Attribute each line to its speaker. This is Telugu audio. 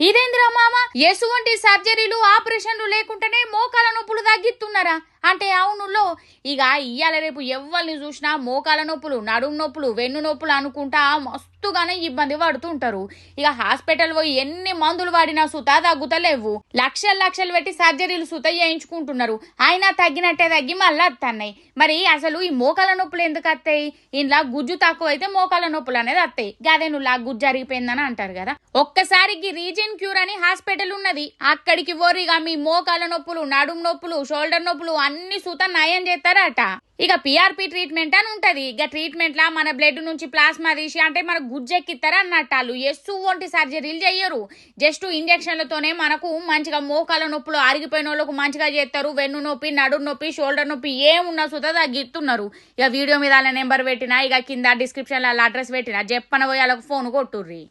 Speaker 1: ఇదేంద్రా మామ? ఎసువంటి సర్జరీలు ఆపరేషన్లు లేకుంటేనే మోకాల నొప్పులు తగ్గిస్తున్నారా? అంటే అవునులో ఇక ఇయ్యాల రేపు ఎవరిని చూసినా మోకాల నొప్పులు నడుము నొప్పులు వెన్ను నొప్పులు అనుకుంటా మస్తుగానే ఇబ్బంది పడుతుంటారు. ఇక హాస్పిటల్ పోయి ఎన్ని మందులు వాడినా సుతా తగ్గుతలేవు. లక్షలు లక్షలు పెట్టి సర్జరీలు సుత చేయించుకుంటున్నారు. అయినా తగ్గినట్టే తగ్గి మళ్ళీ అత్తన్నాయి. మరి అసలు ఈ మోకాల నొప్పులు ఎందుకు వస్తాయి ఇంట్లో గుజ్జు తక్కువ అయితే మోకాల నొప్పులు అనేది వస్తాయి గదే నువ్వు గుజ్జు జరిగిపోయిందని అంటారు కదా. ఒక్కసారికి రీజన్ క్యూర్ అని హాస్పిటల్ ఉన్నది. అక్కడికి పోరిగా మీ మోకాల నొప్పులు నడుము నొప్పులు షోల్డర్ నొప్పులు అన్ని సూత నయం చేస్తారట. ఇక పిఆర్పి ట్రీట్మెంట్ అని ఉంటది. ఇక ట్రీట్మెంట్ లా మన బ్లడ్ నుంచి ప్లాస్మా తీసి అంటే మన గుజ్జెక్కిస్తారు అన్నట్టు వాళ్ళు. ఎస్సు వంటి సర్జరీలు చెయ్యరు. జస్ట్ ఇంజక్షన్లతోనే మనకు మంచిగా మోకాల నొప్పులు ఆరిగిపోయిన వాళ్ళకు మంచిగా చేస్తారు వెన్ను నొప్పి నడుము నొప్పి షోల్డర్ నొప్పి ఏమున్నా సుత తగ్గిస్తున్నారు ఇక వీడియో మీద వాళ్ళ నెంబర్ పెట్టినా ఇక కింద డిస్క్రిప్షన్ అడ్రస్ పెట్టినా చెప్పన పోయి వాళ్ళకి ఫోన్ కొట్టుర్రి.